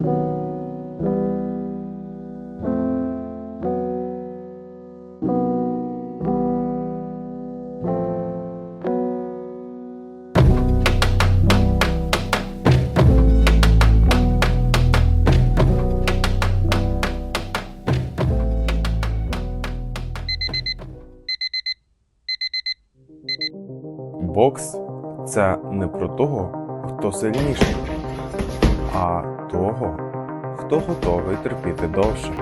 Бокс це не про того, хто сильніший, а того, хто готовий терпіти довше.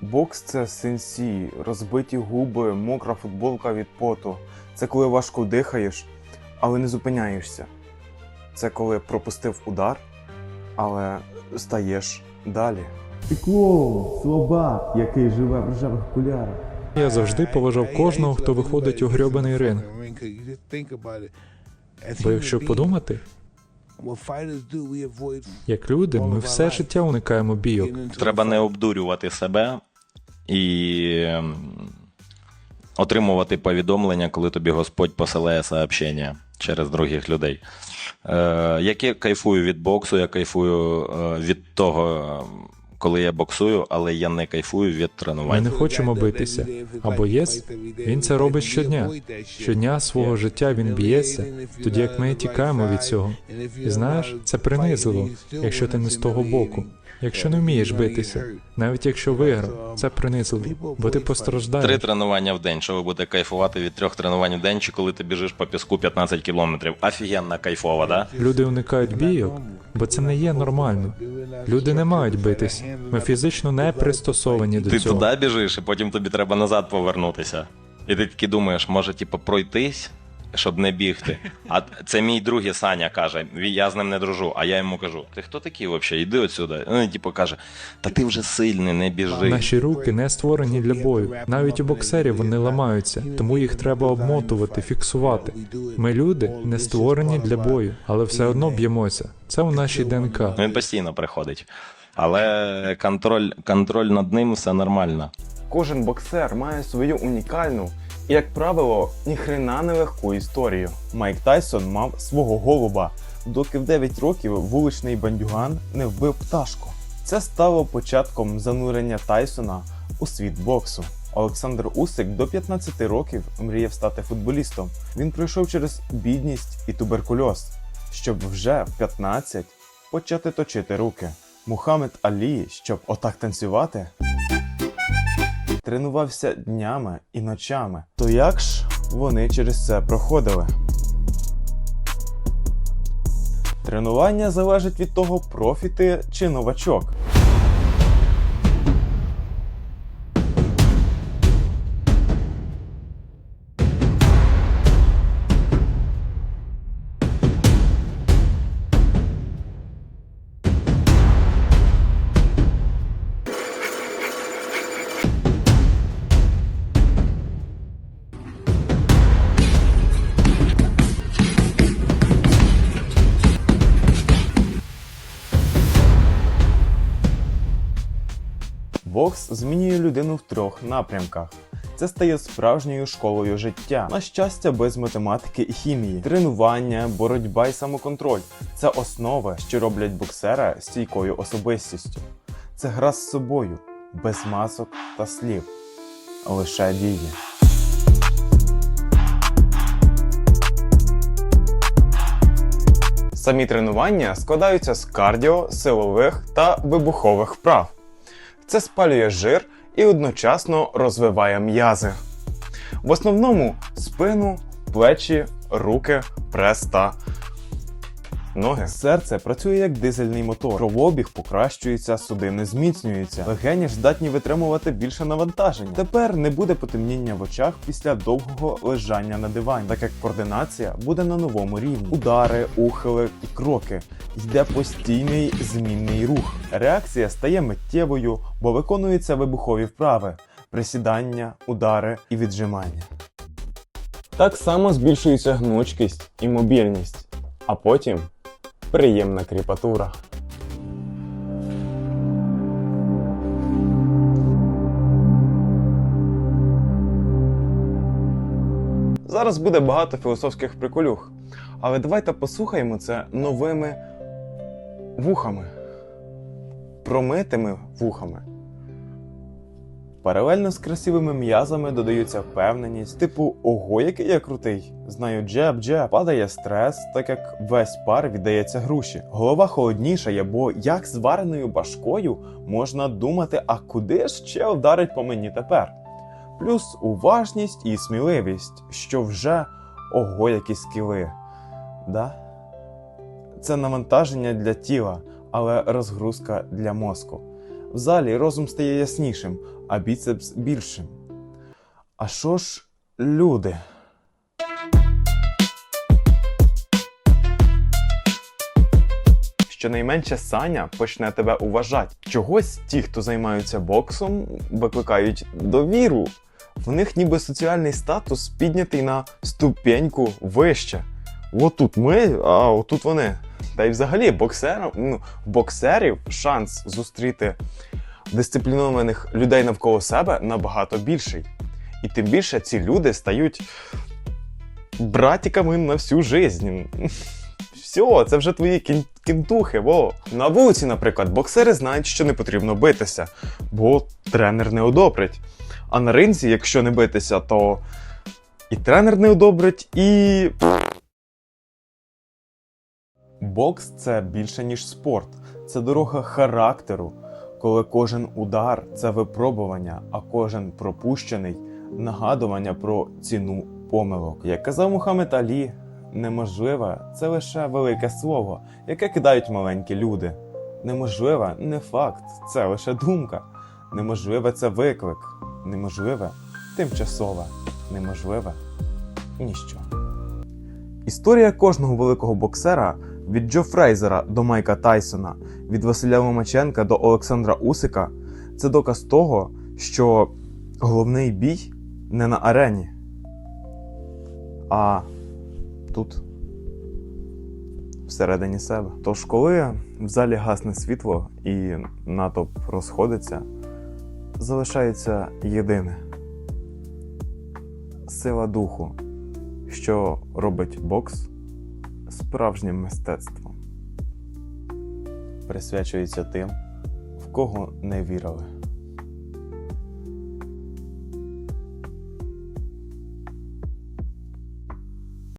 Бокс це сенсі, розбиті губи, мокра футболка від поту. Це коли важко дихаєш, але не зупиняєшся. Це коли пропустив удар, але стаєш далі. Ти клоун, слабак, який живе в рожевих окулярах. Я завжди поважав кожного, хто виходить у грьобаний ринг. Бо якщо подумати, як люди, ми все життя уникаємо бійок. Треба не обдурювати себе і ем, отримувати повідомлення, коли тобі Господь посилає сообщення через других людей. Е, я кайфую від боксу, я кайфую е, від того, ем, коли я боксую, але я не кайфую від тренувань. Ми не хочемо битися. А боєць, він це робить щодня. Щодня свого життя він б'ється, тоді як ми тікаємо від цього. І знаєш, це принизливо, якщо ти не з того боку. Якщо не вмієш битися, навіть якщо виграв, це принизливо, бо ти Три тренування в день. Що ви будете кайфувати від трьох тренувань в день, чи коли ти біжиш по піску 15 кілометрів? Офігенно кайфово, да? Люди уникають бійок, бо це не є нормально. Люди не мають битися. Ми фізично не пристосовані до Ти цього. туди біжиш, і потім тобі треба назад повернутися. І ти такий думаєш, може, типу, пройтись, щоб не бігти. А це мій друг Саня каже, «Ві- я з ним не дружу. А я йому кажу: ти хто такий взагалі? Іди отсюди. Ну, типу каже, та ти вже сильний, не біжи. Наші руки не створені для бою. Навіть у боксерів вони ламаються, тому їх треба обмотувати, фіксувати. Ми люди не створені для бою, але все одно б'ємося. Це в нашій ДНК. Ну, Він постійно приходить. Але контроль, контроль над ним все нормально. Кожен боксер має свою унікальну як правило, ніхрена не легку історію. Майк Тайсон мав свого голуба, доки в 9 років вуличний бандюган не вбив пташку. Це стало початком занурення Тайсона у світ боксу. Олександр Усик до 15 років мріяв стати футболістом. Він пройшов через бідність і туберкульоз, щоб вже в 15 почати точити руки. Мухаммед Алі, щоб отак танцювати, тренувався днями і ночами. То як ж вони через це проходили? Тренування залежить від того, профі ти чи новачок. Бокс змінює людину в трьох напрямках. Це стає справжньою школою життя. На щастя, без математики і хімії. Тренування, боротьба і самоконтроль це основи, що роблять боксера стійкою особистістю. Це гра з собою, без масок та слів, лише дії. Самі тренування складаються з кардіо, силових та вибухових вправ. Це спалює жир і одночасно розвиває м'язи. В основному спину, плечі, руки, прес та ноги. Серце працює як дизельний мотор. Кровообіг покращується, судини зміцнюються. Легені ж здатні витримувати більше навантажень. Тепер не буде потемніння в очах після довгого лежання на дивані, так як координація буде на новому рівні. Удари, ухили і кроки. Йде постійний змінний рух. Реакція стає миттєвою, бо виконуються вибухові вправи, присідання, удари і віджимання. Так само збільшується гнучкість і мобільність, а потім приємна кріпатура. Зараз буде багато філософських приколюх. Але давайте послухаємо це новими вухами, промитими вухами. Паралельно з красивими м'язами додаються впевненість, типу ого, який я крутий. Знаю джеб, джеб, падає стрес, так як весь пар віддається груші. Голова холоднішає, бо як з вареною башкою можна думати, а куди ж ще вдарить по мені тепер? Плюс уважність і сміливість, що вже ого, які скіли. Да? Це навантаження для тіла, але розгрузка для мозку. В залі розум стає яснішим, а біцепс більшим. А що ж люди? Щонайменше Саня почне тебе уважати. Чогось ті, хто займаються боксом, викликають довіру. В них ніби соціальний статус піднятий на ступеньку вище. Отут ми, а отут вони. Та й взагалі боксерам, ну, боксерів шанс зустріти дисциплінованих людей навколо себе набагато більший. І тим більше ці люди стають братіками на всю жизнь. Все, це вже твої кін- кінтухи, во. На вулиці, наприклад, боксери знають, що не потрібно битися, бо тренер не одобрить. А на ринзі, якщо не битися, то і тренер не одобрить, і. Бокс це більше, ніж спорт. Це дорога характеру, коли кожен удар це випробування, а кожен пропущений нагадування про ціну помилок. Як казав Мухаммед Алі, неможливе це лише велике слово, яке кидають маленькі люди. Неможливе не факт, це лише думка. Неможливе це виклик. Неможливе тимчасове. Неможливе ніщо. Історія кожного великого боксера від Джо Фрейзера до Майка Тайсона, від Василя Ломаченка до Олександра Усика це доказ того, що головний бій не на арені, а тут, всередині себе. Тож, коли в залі гасне світло і натовп розходиться, залишається єдине сила духу, що робить бокс справжнім мистецтвом. Присвячується тим, в кого не вірили.